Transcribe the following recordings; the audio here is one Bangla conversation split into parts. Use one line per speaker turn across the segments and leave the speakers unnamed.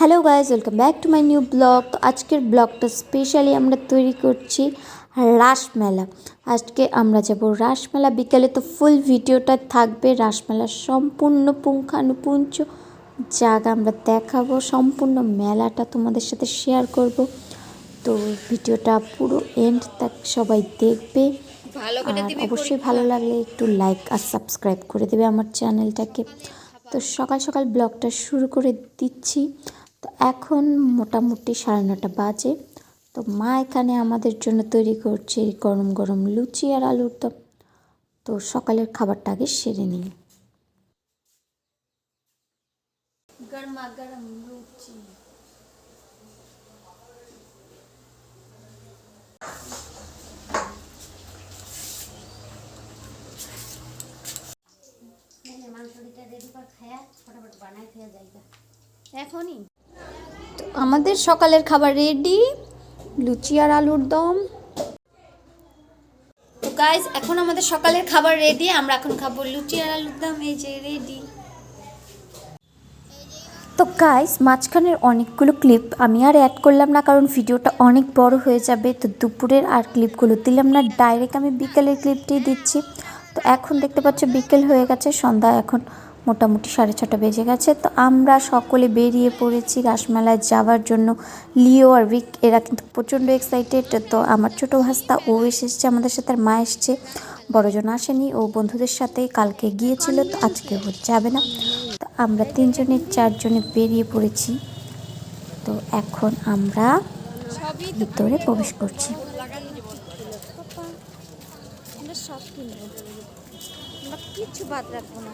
Hello guys welcome back to my new blog তো আজকের ব্লগটা স্পেশালি আমরা তৈরি করছি রাসমেলা। আজকে আমরা যাব রাসমেলা। বিকেলে তো ফুল ভিডিওটা থাকবে। রাসমেলার সম্পূর্ণ পুঙ্খানুপুঞ্জ জায়গা আমরা দেখাবো। সম্পূর্ণ মেলাটা তোমাদের সাথে শেয়ার করব। তো ভিডিওটা পুরো এন্ড তাক সবাই দেখবে। আর অবশ্যই ভালো লাগলে একটু লাইক আর সাবস্ক্রাইব করে দেবে আমার চ্যানেলটাকে তো সকাল সকাল ব্লগটা শুরু করে দিচ্ছি। তো এখন মোটামুটি সাড়ে নটা বাজে। তো মা এখানে আমাদের জন্য তৈরি করছে গরম গরম লুচি আর আলুর দম। তো সকালের খাবারটা আগে সেরে নিই। গরমা গরম লুচি।
এখনই?
তো আমাদের সকালের খাবার রেডি লুচি আর আলুর দম। তো গাইজ এখন আমাদের সকালের খাবার রেডি আমরা এখন খাব লুচি আর আলুর দম, এই যে রেডি তো গাইস মাঝখানের অনেকগুলো ক্লিপ আমি আর অ্যাড করলাম না, কারণ ভিডিওটা অনেক বড় হয়ে যাবে, তো দুপুরের আর ক্লিপগুলো দিলাম না ডাইরেক্ট আমি বিকেলের ক্লিপটি দিচ্ছি। তো এখন দেখতে পাচ্ছ বিকেল হয়ে গেছে, সন্ধ্যা এখন মোটামুটি সাড়ে ছটা বেজে গেছে। তো আমরা সকলে বেরিয়ে পড়েছি রাসমেলায় যাওয়ার জন্য। লিও আর উইক এরা কিন্তু প্রচণ্ড এক্সাইটেড তো আমার ছোটো ভাস্তা, ও এসেছে আমাদের সাথে আর মা এসছে। বড়জন আসেনি, ও বন্ধুদের সাথে কালকে গিয়েছিল, তো আজকে ও যাবে না। তো আমরা তিনজনে, চারজনে বেরিয়ে পড়েছি। তো এখন আমরা ভিতরে প্রবেশ করছি।
বাদ রাখব না।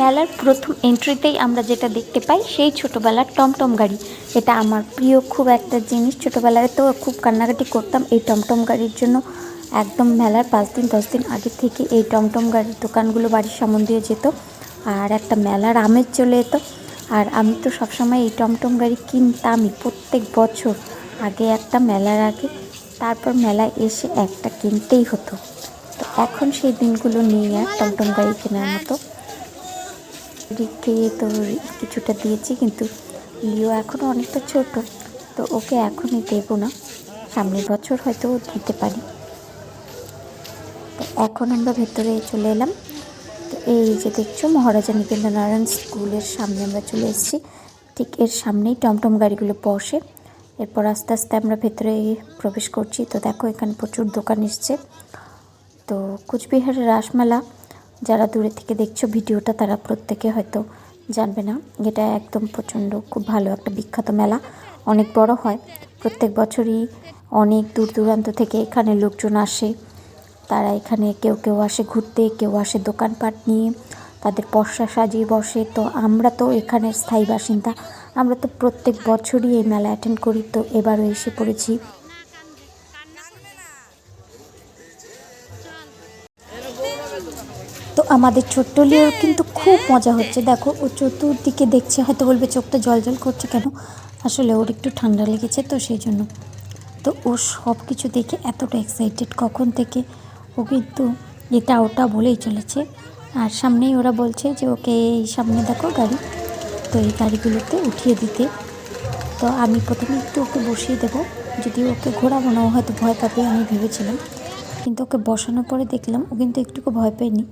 মেলার প্রথম এন্ট্রিতেই আমরা যেটা দেখতে পাই, সেই ছোটোবেলার টমটম গাড়ি। এটা আমার প্রিয় খুব একটা জিনিস। ছোটোবেলায় তো খুব কান্নাকাটি করতাম এই টমটম গাড়ির জন্য। একদম মেলার পাঁচ দিন, দশ দিন আগে থেকে এই টমটম গাড়ির দোকানগুলো বাড়ির সামন দিয়ে যেত আর একটা মেলার আমেজ চলে যেত আর আমি তো সবসময় এই টমটম গাড়ি কিনতামই প্রত্যেক বছর। আগে একটা মেলার আগে, তারপর মেলায় এসে একটা কিনতেই হতো। তো এখন সেই দিনগুলো নিয়ে আর টমটম গাড়ি কেনার মতো। রিককে তো কিছুটা দিয়েছি, কিন্তু লিও এখনও অনেকটা ছোট, তো ওকে এখনই দেবো না। সামনের বছর হয়তো দিতে পারি। তো এখন আমরা ভেতরে চলে এলাম। তো এই যে দেখছ, মহারাজা নিকেন্দ্রনারায়ণ স্কুলের সামনে আমরা চলে এসেছি। ঠিক এর সামনেই টমটম গাড়িগুলো বসে। এরপর আস্তে আস্তে আমরা ভেতরে প্রবেশ করছি। তো দেখো, এখানে প্রচুর দোকান এসছে। তো কুচবিহারের রাসমেলা যারা দূরে থেকে দেখছ ভিডিওটা, তারা প্রত্যেকে হয়তো জানবে না। এটা একদম প্রচণ্ড, খুব ভালো একটা বিখ্যাত মেলা। অনেক বড় হয়। প্রত্যেক বছরই অনেক দূর দূরান্ত থেকে এখানে লোকজন আসে। তারা এখানে কেউ কেউ আসে ঘুরতে, কেউ আসে দোকানপাট নিয়ে। তাদের পশা সাজিয়ে বসে। তো আমরা তো এখানের স্থায়ী বাসিন্দা। আমরা তো প্রত্যেক বছরই এই মেলা অ্যাটেন্ড করি। তো এবারও এসে পড়েছি। আমাদের ছোট্ট লিওর কিন্তু খুব মজা হচ্ছে। দেখো, ও চতুর্দিকে দেখছে, হয়তো বলবে চোখটা জল জল করছে কেন? আসলে ওর একটু ঠান্ডা লেগেছে তো সেই জন্য। তো ও সব কিছু দেখে এতটা এক্সাইটেড কখন থেকে, ও কিন্তু এটা ওটা বলেই চলেছে। আর সামনেই ওরা বলছে যে, ওকে, এই সামনে দেখো গাড়ি। তো এই গাড়িগুলোতে উঠিয়ে দিতে। তো আমি প্রথমে একটু ওকে বসিয়ে দেবো। যদি ওকে ঘোরাবো না, ও হয়তো ভয় পাবে, আমি ভেবেছিলাম। কিন্তু ওকে বসানোর পরে দেখলাম, ও কিন্তু একটুকু ভয় পায়নি।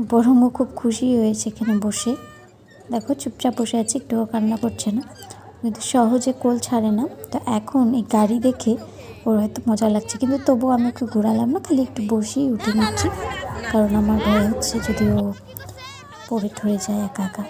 বরং ও খুব খুশি হয়েছে এখানে বসে। দেখো, চুপচাপ বসে আছে, একটুও কান্না করছে না। কিন্তু সহজে কোল ছাড়ে না। তো এখন এই গাড়ি দেখে ওর হয়তো মজা লাগছে। কিন্তু তবুও আমি ওকে ঘোরালাম না, খালি একটু বসেই উঠে নিচ্ছি। কারণ আমার ভয় হচ্ছে যদি ও পড়ে ঠরে যায় একা একা।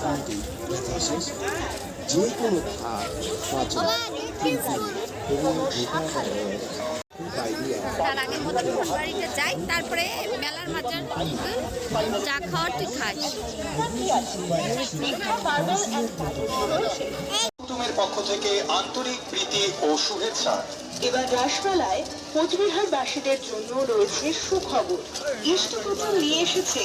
ব্যথা শেষ যে কোনো ধার পাঁচ
তার আগে মদন বাড়িতে যাই তারপরে মেলার মাজার চা খাওয়ার তুই খাস
পক্ষ থেকে আন্তরিক প্রীতি ও শুভেচ্ছা।
এবার রাসমেলায় কোচবিহারবাসীদের জন্য রয়েছে সুখবর। ইষ্টপুত্র নিয়ে এসেছে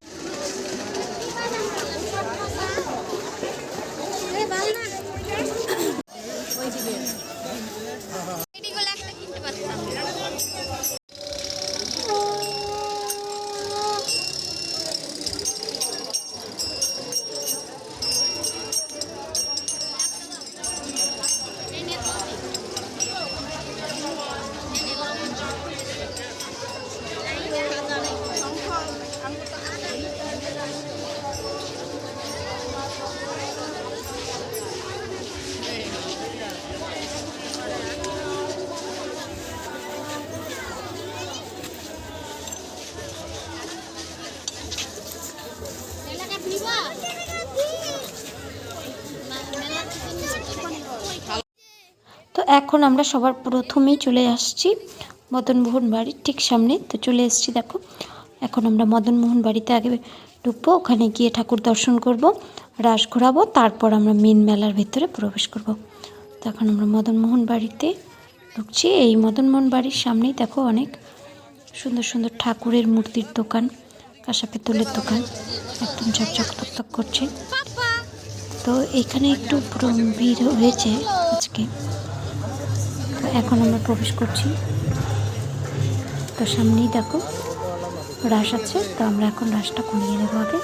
এখন আমরা সবার প্রথমেই চলে আসছি মদনমোহন বাড়ির ঠিক সামনে। তো চলে এসেছি, দেখো। এখন আমরা মদনমোহন বাড়িতে আগে ঢুকবো, ওখানে গিয়ে ঠাকুর দর্শন করব, রাস ঘোরাবো, তারপর আমরা মেন মেলার ভেতরে প্রবেশ করব। তো এখন আমরা মদনমোহন বাড়িতে ঢুকছি। এই মদনমোহন বাড়ির সামনেই দেখো অনেক সুন্দর সুন্দর ঠাকুরের মূর্তির দোকান কাঁসা পেতলের দোকান, একদম ঝকঝক তক করছে। তো এখানে একটু ভিড় হয়েছে আজকে। এখন আমরা প্রবেশ করছি। তো সামনেই দেখো রাস আছে, তো আমরা এখন রাসটা কমিয়ে নেব আগে।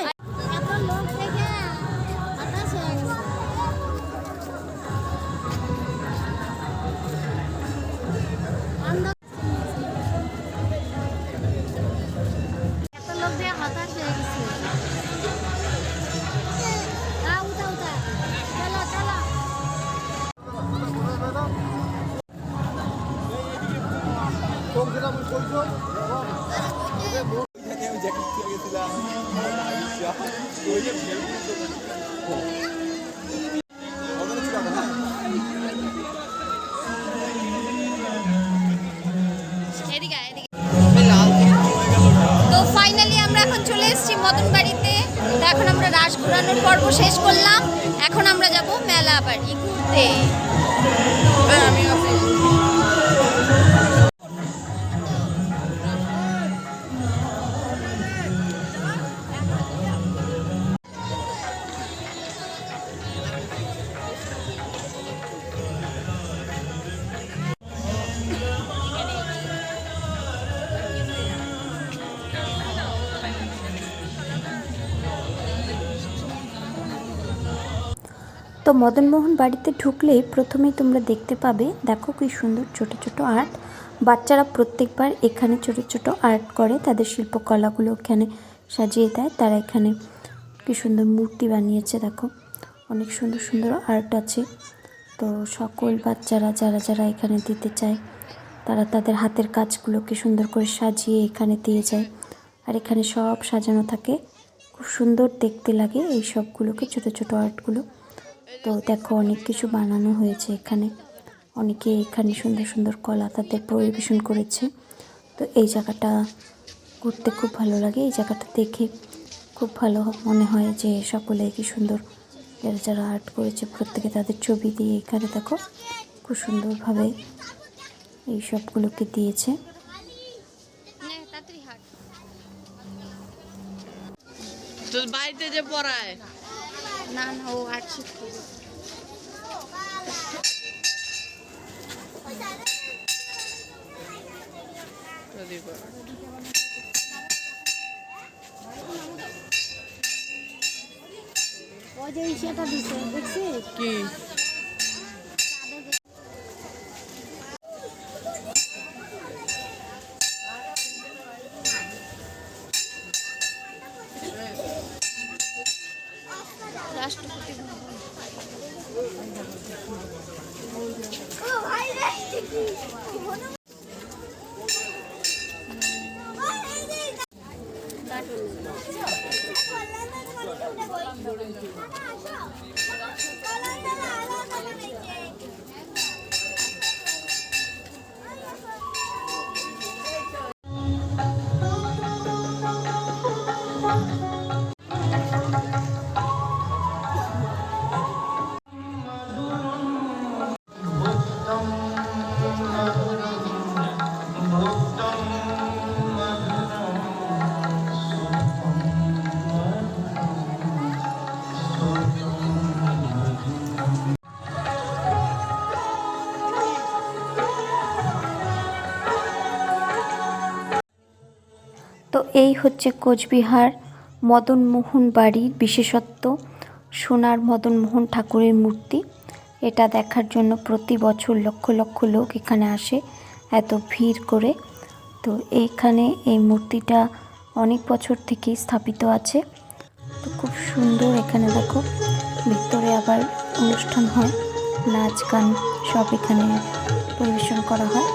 এত এদিকে তো
মদনমোহন বাড়িতে ঢুকলে প্রথমেই তোমরা দেখতে পাবে, দেখো কি সুন্দর ছোট ছোট আর্ট বাচ্চারা প্রত্যেকবার এখানে ছোট ছোট আর্ট করে, তাদের শিল্পকলাগুলো এখানে সাজিয়ে দেয়। তারা এখানে কি সুন্দর মূর্তি বানিয়েছে, দেখো। অনেক সুন্দর সুন্দর আর্ট আছে। তো সকল বাচ্চারা, যারা যারা এখানে দিতে চায়, তারা তাদের হাতের কাজগুলোকে সুন্দর করে সাজিয়ে এখানে দিয়ে যায়। আর এখানে সব সাজানো থাকে। খুব সুন্দর দেখতে লাগে এই সবগুলোকে, ছোট ছোট আর্টগুলো তো দেখো, অনেক কিছু বানানো হয়েছে এখানে। অনেকে এখানে সুন্দর সুন্দর কলা তাদের পরিবেশন করেছে। তো এই জায়গাটা ঘুরতে খুব ভালো লাগে। এই জায়গাটা দেখে খুব ভালো মনে হয় যে সকলে কি সুন্দর যারা যারা আর্ট করেছে, প্রত্যেকে তাদের ছবি দিয়ে এখানে দেখো, খুব সুন্দরভাবে এই সবগুলোকে দিয়েছে।
তোর বাড়িতে যে পড়ায়।
না না ও
পড়ায়।
ওই যে ইসেটা দিছে দেখছিস
কি
personas এই হচ্ছে কোচবিহার মদন মোহন বাড়ির বিশেষত্ব, সোনার মদন মোহন ঠাকুরের মূর্তি। এটা দেখার জন্য প্রতি বছর লক্ষ লক্ষ লোক এখানে আসে, এত ভিড় করে। তো এইখানে এই মূর্তিটা অনেক বছর থেকেই স্থাপিত আছে। তো খুব সুন্দর এখানে দেখো, ভিতরে আবার অনুষ্ঠান হয়, নাচ গান সব এখানে পরিবেশন করা হয়।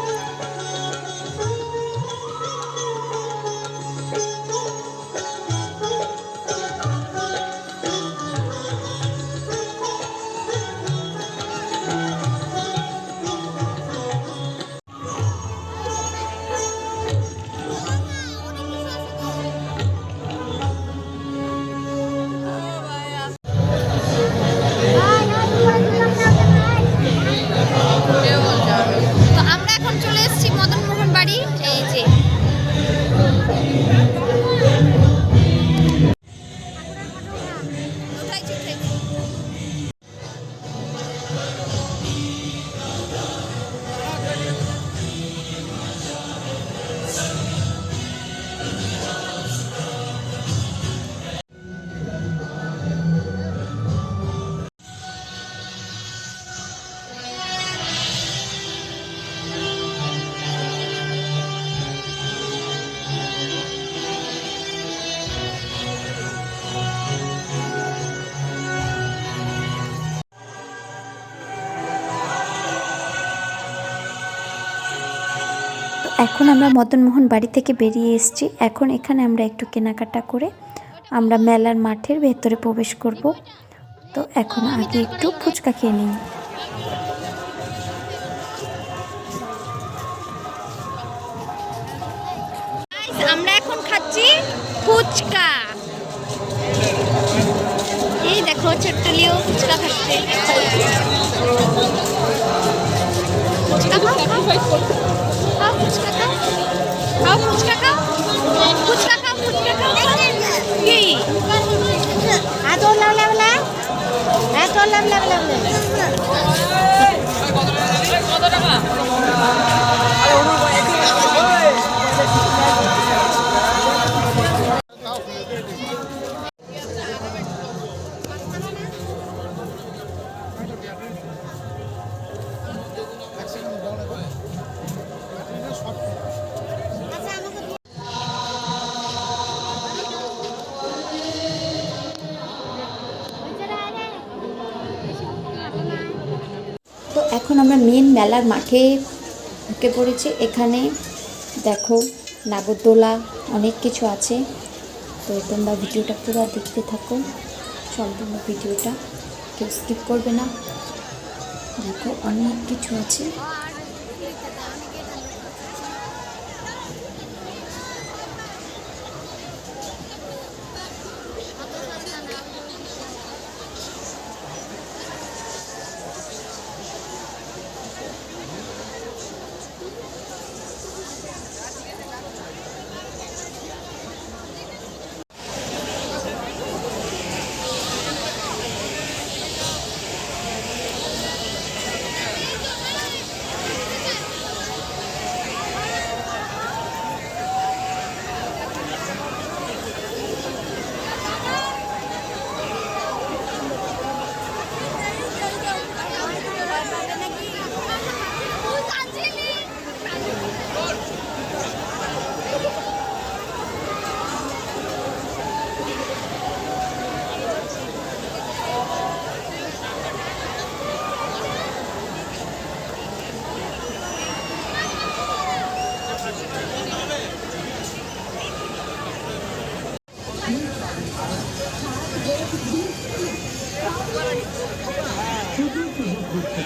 এখন
আমরা মদনমোহন বাড়ি থেকে বেরিয়ে এসেছি। এখন এখানে আমরা একটু কেনাকাটা করে আমরা মেলার মাঠের ভেতরে প্রবেশ করব। তো এখন আগে একটু ফুচকা খেয়ে নিই।
আমরা এখন খাচ্ছি ফুচকা। এই দেখো ছোট্ট লিও ফুচকা খাচ্ছে। ফুচকা ফুচকা খাও খাও ফুচকা খাও ফুচকা খাও ফুচকা খাও কি?
এত লাভ লাভ লাভ এত লাভ লাভ লাভ
তো এখন আমরা মেন মেলার মাঠে ঢুকে পড়েছি, এখানে দেখো নাগরদোলা অনেক কিছু আছে। তো তোমরা ভিডিওটা পুরো দেখতে থাকো, সম্পূর্ণ ভিডিওটা কেউ স্কিপ করবে না। দেখো অনেক কিছু আছে।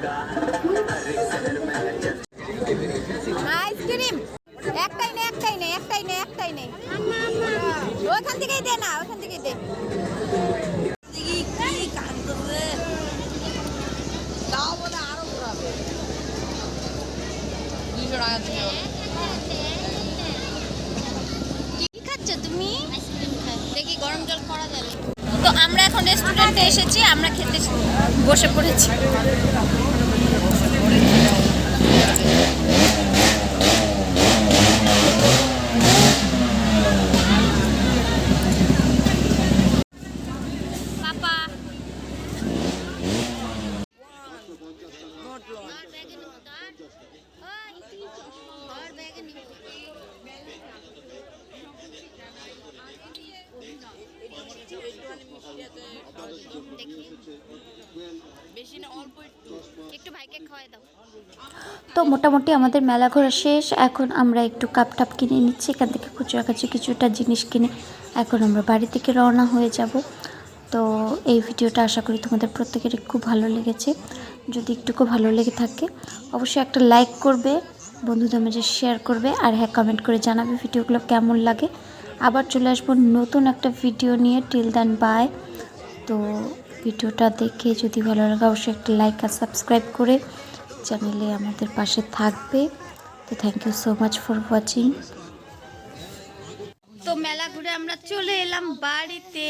か。
তো মোটামুটি আমাদের মেলা ঘোরা শেষ। এখন আমরা একটু কাপ টাপ কিনে নিচ্ছি। এখান থেকে খুচরা কাছে কিছুটা জিনিস কিনে এখন আমরা বাড়ি থেকে রওনা হয়ে যাব। তো এই ভিডিওটা আশা করি তোমাদের প্রত্যেকেরই খুব ভালো লেগেছে। যদি একটুকু ভালো লেগে থাকে, অবশ্যই একটা লাইক করবে, বন্ধুদের মাঝে শেয়ার করবে আর হ্যাঁ কমেন্ট করে জানাবে ভিডিওগুলো কেমন লাগে। আবার চলে আসব নতুন একটা ভিডিও নিয়ে। টিল দেন বাই তো ভিডিওটা দেখে যদি ভালো লাগে, অবশ্যই একটা লাইক আর সাবস্ক্রাইব করে চ্যানেলে আমাদের পাশে থাকবে। তো thank you so much for watching
তো মেলা ঘুরে আমরা চলে এলাম বাড়িতে।